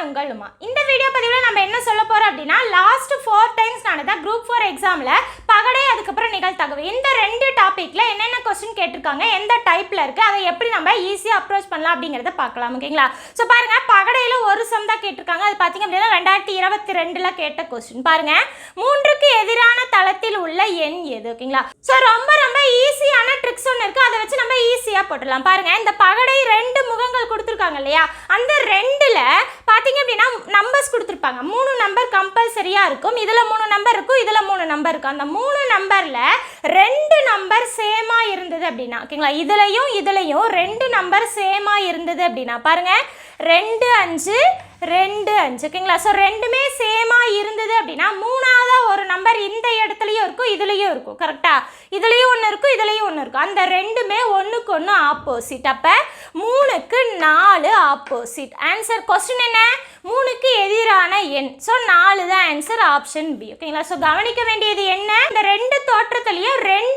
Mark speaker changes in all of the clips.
Speaker 1: நான் உங்கள் உமா இந்த வீடியோ பதிவில் நம்ம என்ன சொல்ல போகிறோம் அப்படின்னா லாஸ்ட் ஃபோர் டைம்ஸ் நடந்த குரூப் ஃபோர் எக்ஸாமில் பகடை அதுக்கப்புறம் நிகழ்த்தகவு இந்த ரெண்டு டாப்பிக்கில் என்னென்ன கொஸ்டின் கேட்டிருக்காங்க எந்த டைப்பில் இருக்குது அதை எப்படி நம்ம ஈஸியாக அப்ரோச் பண்ணலாம் அப்படிங்கிறத பார்க்கலாம் ஓகேங்களா ஸோ பாருங்கள் பகடையில் ஒரு சம் தான் கேட்டிருக்காங்க. அது பார்த்தீங்க அப்படின்னா ரெண்டாயிரத்தி இருபத்தி ரெண்டில் கேட்ட கொஸ்டின் பாருங்கள் மூன்றுக்கு எதிரான தளத்தில் உள்ள எண் எது ஓகேங்களா ஸோ ரொம்ப ரொம்ப ஈஸியான ட்ரிக்ஸ் ஒன்று இருக்குது அதை வச்சு நம்ம ஈஸியாக போட்டுடலாம். பாருங்கள் இந்த பகடை ரெண்டு முகங்கள் கொடுத்துருக்காங்க இல்லையா? அந்த ரெண்டில் பார்த்தீங்க அப்படின்னா நம்பர்ஸ் கொடுத்துருப்பாங்க. மூணு நம்பர் கம்பல்சரியாக இருக்கும். இதில் மூணு நம்பர் இருக்கும் இதில் மூணு நம்பர் இருக்கும். அந்த மூணு நம்பரில் ரெண்டு நம்பர் சேமாக இருந்தது அப்படின்னா ஓகேங்களா இதுலையும் இதுலையும் ரெண்டு நம்பர் சேமாக இருந்தது அப்படின்னா பாருங்கள் ரெண்டு அஞ்சு ரெண்டு அஞ்சு ஓகேங்களா? ஸோ ரெண்டுமே சேமாக இருந்தது அப்படின்னா மூணாவதாக ஒரு நம்பர் இந்த இடத்துலையும் இருக்கும் இதுலேயும் இருக்கும் கரெக்டாக இதுலேயும் ஒன்று இருக்கும் இதுலேயும் ஒன்று இருக்கும். அந்த ரெண்டுமே ஒன்றுக்கு ஒன்று ஆப்போசிட் அப்போ மூணுக்கு நாலு ஆப்போசிட் ஆன்சர் கொஸ்டின் என்ன? மூணுக்கு எதிரான எண். ஸோ நாலு தான் ஆன்சர் ஆப்ஷன் பி ஓகேங்களா? ஸோ கவனிக்க வேண்டியது என்ன? இந்த ரெண்டு தோற்றத்துலேயும் ரெண்டு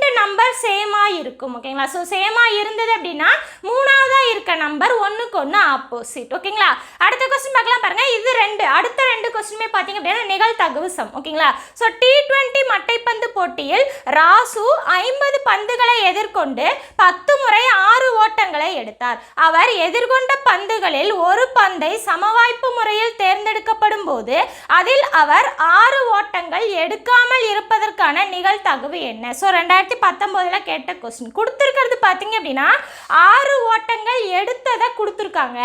Speaker 1: சேமாக இருக்கும் ஓகேங்களா ஸோ சேமாக இருந்தது அப்படின்னா மூணாவதாக இருக்க நம்பர் ஒன்றுக்கு ஒன்று ஆப்போசிட் ஓகேங்களா அடுத்த கொஸ்டின் பார்க்கலாம் பாருங்க. இது ரெண்டு. அடுத்த ரெண்டு கொஸ்டினுமே பார்த்தீங்க அப்படின்னா நிகழ்தகவு சம் ஓகேங்களா ஸோ டி டுவெண்ட்டி மட்டைப்பந்து போட்டியில் ராசு ஐம்பது பந்துகளை எதிர்கொண்டு பத்து முறை ஆறு ஓட்டங்களை எடுத்தார். அவர் எதிர்கொண்ட பந்துகளில் ஒரு பந்தை சமவாய்ப்பு முறையில் தேர்ந்தெடுக்கப்படும் போது அதில் அவர் ஆறு ஓட்டங்கள் எடுக்காமல் இருப்பதற்கான நிகழ்தகவு என்ன? ஸோ ரெண்டாயிரத்தி பத்தொம்போதில் கேட்ட கொஸ்டின் கொடுத்துருக்கிறது பார்த்தீங்க அப்படின்னா ஆறு ஓட்டங்கள் எடுத்ததை கொடுத்துருக்காங்க.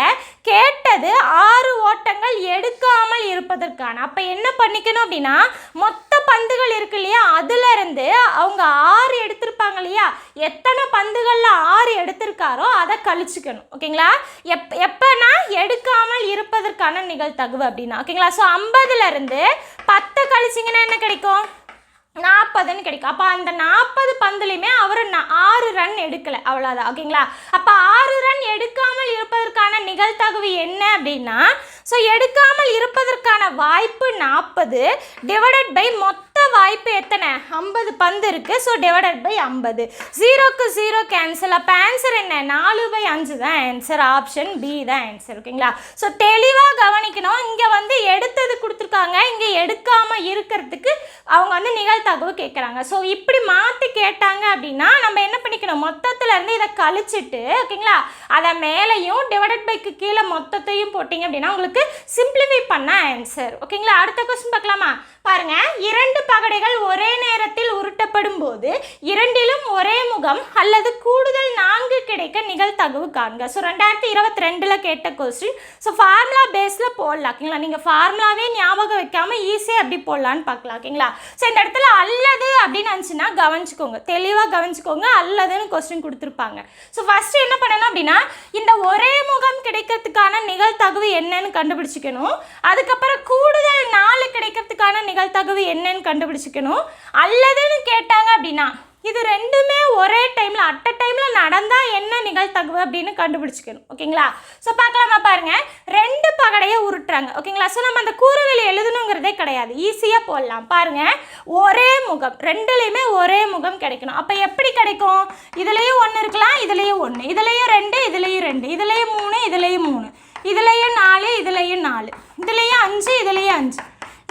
Speaker 1: கேட்டது ஆறு ஓட்டங்கள் எடுக்காமல் இருப்பதற்கான. அப்போ என்ன பண்ணிக்கணும் அப்படின்னா மொத்த பந்துகள் இருக்கு இல்லையா? அதுல இருந்து அவங்க ஆறு எடுத்திருப்பாங்க இல்லையா? எத்தனை பந்துகளில் ஆறு எடுத்திருக்காரோ அதை கழிச்சுக்கணும். ஓகேங்களா? எப் எப்போனா எடுக்காமல் இருப்பதற்கான நிகழ்தகவு அப்படின்னா ஓகேங்களா? ஸோ ஐம்பதுல இருந்து பத்தை கழிச்சிங்கன்னா என்ன கிடைக்கும்? நாற்பதுன்னு கிடைக்கும். அப்போ அந்த நாற்பது பந்துலையுமே அவர் ஆறு ரன் எடுக்கலை. அவ்வளோதான் ஓகேங்களா? அப்போ ஆறு ரன் எடுக்காமல் இருப்பதற்கான நிகழ்தகவு என்ன அப்படின்னா ஸோ எடுக்காமல் இருப்பதற்கான வாய்ப்பு நாற்பது டிவைடட் பை மொத்த வாய்ப்பு எத்தனை? ஐம்பது பந்து இருக்குது ஸோ டிவைடட் பை ஐம்பது. ஜீரோக்கு ஜீரோ கேன்சல் அப்போ ஆன்சர் என்ன? நாலு பை அஞ்சு தான் ஆன்சர் ஆப்ஷன் பி தான் ஆன்சர் ஓகேங்களா ஸோ தெளிவாக கவனிக்கணும். இங்கே வந்து எடுத்தது கொடுத்துருக்காங்க. இங்கே எடுக்காமல் இருக்கிறதுக்கு அவங்க வந்து நிகழ்த்தகவு கேட்குறாங்க ஸோ இப்படி மாற்றி கேட்டாங்க அப்படின்னா நம்ம என்ன பண்ணிக்கணும்? மொத்தத்துல இருந்து இதை கழிச்சிட்டு ஓகேங்களா அதை மேலேயும் டிவைடட் பைக்கு கீழே மொத்தத்தையும் போட்டிங்க அப்படின்னா உங்களுக்கு சிம்பிளிஃபை பண்ண ஆன்சர் ஓகேங்களா அடுத்த கொஸ்டின் பார்க்கலாமா? பாருங்க. இரண்டு பகடைகள் ஒரே நேரத்தில் உருட்டப்படும் போது இரண்டிலும் ஒரே முகம் அல்லது கூடுதல் நான்கு கிடைக்க நிகழ்தகவு காண்க. ஸோ ரெண்டாயிரத்தி இருபத்தி ரெண்டில் கேட்ட கொஸ்டின் ஸோ ஃபார்முலா பேஸில் போடலாம். ஓகேங்களா? நீங்கள் ஃபார்முலாவே ஞாபகம் வைக்காமல் ஈஸியாக அப்படி போடலான்னு பார்க்கலாம். ஓகேங்களா? ஸோ இந்த இடத்துல அல்லது அப்படின்னு இருந்துச்சுன்னா கவனிச்சுக்கோங்க. தெளிவாக கவனிச்சுக்கோங்க. அல்லதுன்னு கொஸ்டின் கொடுத்துருப்பாங்க. ஸோ ஃபஸ்ட்டு என்ன பண்ணணும் அப்படின்னா இந்த ஒரே முகம் கிடைக்கிறதுக்கான நிகழ்தகவு என்னன்னு கண்டுபிடிச்சிக்கணும். அதுக்கப்புறம் கூடுதல் நாலு கிடைக்கிறதுக்கான நிகழ்த்தகவு என்னன்னு கண்டுபிடிச்சிக்கணும். அல்லதுன்னு கேட்டாங்க அப்படின்னா இது ரெண்டுமே ஒரே டைமில் அட் அ டைமில் நடந்தால் என்ன நிகழ்த்தகவு அப்படின்னு கண்டுபிடிச்சிக்கணும். ஓகேங்களா? ஸோ பார்க்கலாமா பாருங்க. ரெண்டு பகடையை உருட்டுறாங்க. ஓகேங்களா? ஸோ நம்ம அந்த கூறுவெளி எழுதணுங்கிறதே கிடையாது. ஈஸியாக போடலாம். பாருங்க. ஒரே முகம். ரெண்டுலேயுமே ஒரே முகம் கிடைக்கணும். அப்போ எப்படி கிடைக்கும்? இதுலேயும் ஒன்று இருக்கலாம் இதுலேயும் ஒன்று இதுலேயும் ரெண்டு இதுலேயும் ரெண்டு. இதுலேயும் மூணு இதுலேயும் மூணு. இதுலேயும் நாலு இதுலேயும் நாலு. இதுலேயும் அஞ்சு இதுலேயும் அஞ்சு.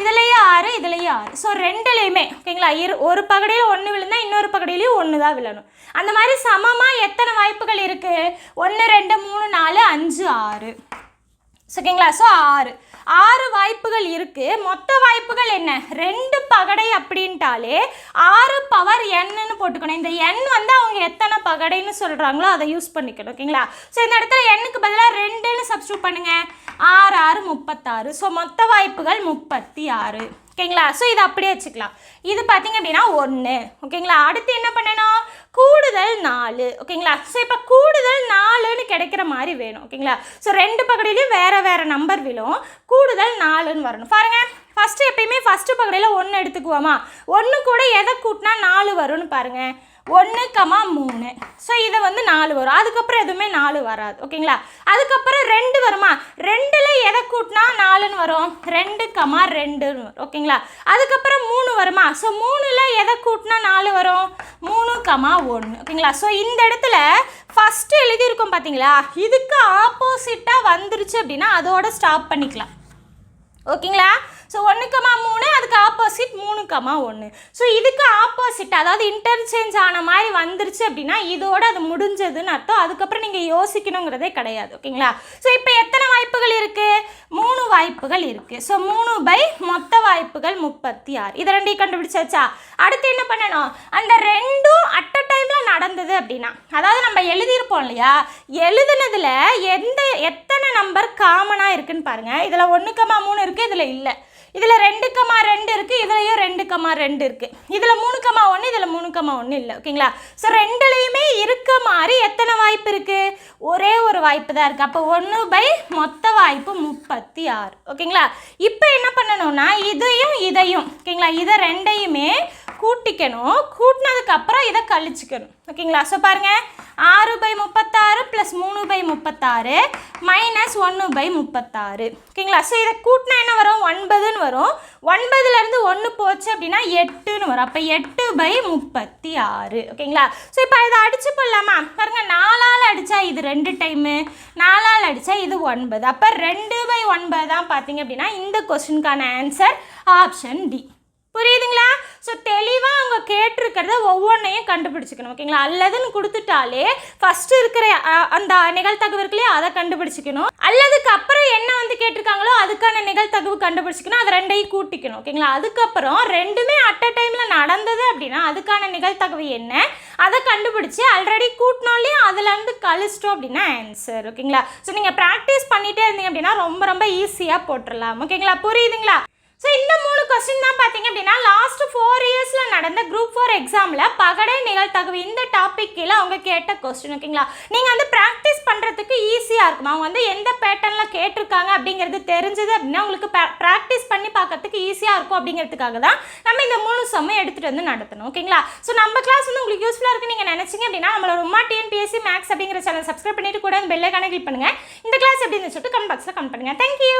Speaker 1: இதுலேயே ஆறு இதுலேயே ஆறு. ஸோ ரெண்டுலேயுமே ஓகேங்களா? இரு ஒரு பகடையில் ஒன்று விழுந்தால் இன்னொரு பகடையிலையும் ஒன்று தான் விழணும். அந்த மாதிரி சமமாக எத்தனை வாய்ப்புகள் இருக்குது ஒன்று ரெண்டு மூணு நாலு அஞ்சு ஆறு. ஓகேங்களா? ஸோ ஆறு. ஆறு வாய்ப்புகள் இருக்குது மொத்த வாய்ப்புகள் என்ன? ரெண்டு பகடை அப்படின்ட்டாலே ஆறு பவர் என்னன்னு போட்டுக்கணும். இந்த எண் வந்து அவங்க எத்தனை பகடைன்னு சொல்கிறாங்களோ அதை யூஸ் பண்ணிக்கணும் ஓகேங்களா ஸோ இந்த இடத்துல எண்ணுக்கு பதிலாக ரெண்டுன்னு சப்ஸ்டியூட் பண்ணுங்கள் ஆறு ஆறு முப்பத்தாறு. ஸோ மொத்த வாய்ப்புகள் முப்பத்தி ஆறு. ஓகேங்களா? ஸோ இது அப்படியே வச்சுக்கலாம். இது பார்த்தீங்க அப்படின்னா ஒன்று ஓகேங்களா? அடுத்து என்ன பண்ணணும்? கூடுதல் நாலு. ஓகேங்களா? ஸோ இப்போ கூடுதல் நாலுன்னு கிடைக்கிற மாதிரி வேணும். ஓகேங்களா? ஸோ ரெண்டு பகுதியிலையும் வேறு வேறு நம்பர் விழும். கூடுதல் நாலுன்னு வரணும். பாருங்க. ஃபஸ்ட்டு எப்பயுமே ஃபஸ்ட்டு பகுதியில் ஒன்று எடுத்துக்குவோமா? ஒன்று கூட எதை கூட்டினா நாலு வரும்னு பாருங்கள் ஒன்று கமா மூணு. ஸோ இதை வந்து நாலு வரும். அதுக்கப்புறம் எதுவுமே நாலு வராது. ஓகேங்களா அதுக்கப்புறம் ரெண்டு வருமா? ரெண்டில் எதை கூட்டினா நாலுன்னு வரும்? ரெண்டு கமா ரெண்டுன்னு வரும். ஓகேங்களா அதுக்கப்புறம் மூணு வருமா? ஸோ மூணில் எதை கூட்டினா நாலு வரும்? மூணு கமா ஒன்று ஓகேங்களா ஸோ இந்த இடத்துல ஃபஸ்ட்டு எழுதியிருக்கோம் பார்த்தீங்களா இதுக்கு ஆப்போசிட்டாக வந்துருச்சு அப்படின்னா அதோட ஸ்டாப் பண்ணிக்கலாம். ஓகேங்களா ஸோ ஒன்று கமா மூணு அதுக்கு ஆப்போசிட் மூணு கமா ஒன்று ஸோ இதுக்கு ஆப்போசிட் அதாவது இன்டர்சேஞ்ச் ஆன மாதிரி வந்துருச்சு அப்படின்னா இதோட அது முடிஞ்சதுன்னு அர்த்தம். அதுக்கப்புறம் நீங்கள் யோசிக்கணுங்கிறதே கிடையாது ஓகேங்களா? ஸோ இப்போ எத்தனை வாய்ப்புகள் இருக்குது மூணு வாய்ப்புகள் இருக்குது ஸோ மூணு பை மொத்த வாய்ப்புகள் முப்பத்தி ஆறு இதை ரெண்டையும் கண்டுபிடிச்சாச்சா? அடுத்து என்ன பண்ணணும்? அந்த ரெண்டும் அட் அ டைமில் நடந்தது அப்படின்னா அதாவது நம்ம எழுதியிருப்போம் இல்லையா? எழுதுனதில் எந்த எத்தனை நம்பர் காமனாக இருக்குன்னு பாருங்கள் இதில் ஒன்று மூணு இருக்குது இதில் இல்லை. இதில் ரெண்டு கமா ரெண்டு இருக்குது இதுலேயும் ரெண்டு கமா ரெண்டு இருக்குது இதில் மூணு கமா ஒன்று இதில் மூணு கமா ஒன்று இல்லை ஓகேங்களா? ஸோ ரெண்டுலேயுமே இருக்க மாதிரி எத்தனை வாய்ப்பு இருக்குது ஒரே ஒரு வாய்ப்பு தான் இருக்குது அப்போ ஒன்று பை மொத்த வாய்ப்பு முப்பத்தி ஆறு ஓகேங்களா? இப்போ என்ன பண்ணணும்னா இதையும் இதையும் ஓகேங்களா? இதை ரெண்டையுமே கூட்டிக்கணும். கூட்டினதுக்கப்புறம் இதை கழிச்சிக்கணும் ஓகேங்களா? ஸோ பாருங்கள் ஆறு பை முப்பத்தாறு ப்ளஸ் மூணு பை முப்பத்தாறு மைனஸ் ஒன்று பை முப்பத்தாறு. ஓகேங்களா? ஸோ இதை கூட்டினா என்ன வரும்? ஒன்பதுன்னு வரும். ஒன்பதுலேருந்து ஒன்று போச்சு அப்படின்னா எட்டுன்னு வரும். அப்போ எட்டு பை முப்பத்தி ஆறு. ஓகேங்களா? ஸோ இப்போ இதை அடிச்சு போடலாமா? பாருங்கள் நாலால் அடித்தா இது ரெண்டு டைமு நாலால் அடித்தா இது ஒன்பது. அப்போ ரெண்டு பை ஒன்பது தான் பார்த்தீங்க அப்படின்னா இந்த கொஸ்டினுக்கான ஆன்சர் ஆப்ஷன் டி புரியுதுங்களா? ஸோ தெளிவாக அவங்க கேட்டிருக்கிறத ஒவ்வொன்றையும் கண்டுபிடிச்சிக்கணும் ஓகேங்களா? அல்லதுன்னு கொடுத்துட்டாலே ஃபஸ்ட்டு இருக்கிற அந்த நிகழ்த்தகவு இருக்கு அதை கண்டுபிடிச்சிக்கணும். அல்லதுக்கு அப்புறம் என்ன வந்து கேட்டிருக்காங்களோ அதுக்கான நிகழ்த்தகவு கண்டுபிடிச்சிக்கணும். அதை ரெண்டையும் கூட்டிக்கணும் ஓகேங்களா? அதுக்கப்புறம் ரெண்டுமே அட் அ டைமில் நடந்தது அப்படின்னா அதுக்கான நிகழ்த்தகவு என்ன? அதை கண்டுபிடிச்சி ஆல்ரெடி கூட்டினோம் அதுலேருந்து கழிச்சிட்டோம் அப்படின்னா ஆன்சர் ஓகேங்களா? ஸோ நீங்கள் ப்ராக்டிஸ் பண்ணிகிட்டே இருந்தீங்க அப்படின்னா ரொம்ப ரொம்ப ஈஸியாக போட்டுடலாம் ஓகேங்களா? புரியுதுங்களா? ஸோ இந்த மூணு கொஸ்டின் தான் பார்த்தீங்க அப்படின்னா லாஸ்ட் ஃபோர் இயர்ஸில் நடந்த குரூப் ஃபோர் எக்ஸாமில் பகடை நிகழ்த்தகவு இந்த டாபிக் கீழே அவங்க கேட்ட கொஸ்டின் ஓகேங்களா நீங்கள் வந்து ப்ராக்டிஸ் பண்ணுறதுக்கு ஈஸியாக இருக்கும். அவங்க வந்து எந்த பேட்டர்னில் கேட்டிருக்காங்க அப்படிங்கிறது தெரிஞ்சது அப்படின்னா உங்களுக்கு ப்ராக்டிஸ் பண்ணி பார்க்கறதுக்கு ஈஸியாக இருக்கும் அப்படிங்கிறதுக்காக தான் நம்ம இந்த மூணு செம்ம எடுத்துகிட்டு வந்து நடத்தணும் ஓகேங்களா ஸோ நம்ம கிளாஸ் வந்து உங்களுக்கு யூஸ்ஃபுல்லாக இருக்குது நீங்கள் நினச்சிங்க அப்படின்னா நம்மளோட உமா டிஎன்பிஎஸ்சி மேக்ஸ் அப்படிங்கிற சேனல் சப்ஸ்கிரைப் பண்ணிட்டு கூட அந்த பெல்லை கிளிக் பண்ணுங்கள் இந்த கிளாஸ் எப்படி சொல்லிட்டு கமெண்ட் பாக்ஸில் கமெண்ட் பண்ணுங்கள் தேங்க்யூ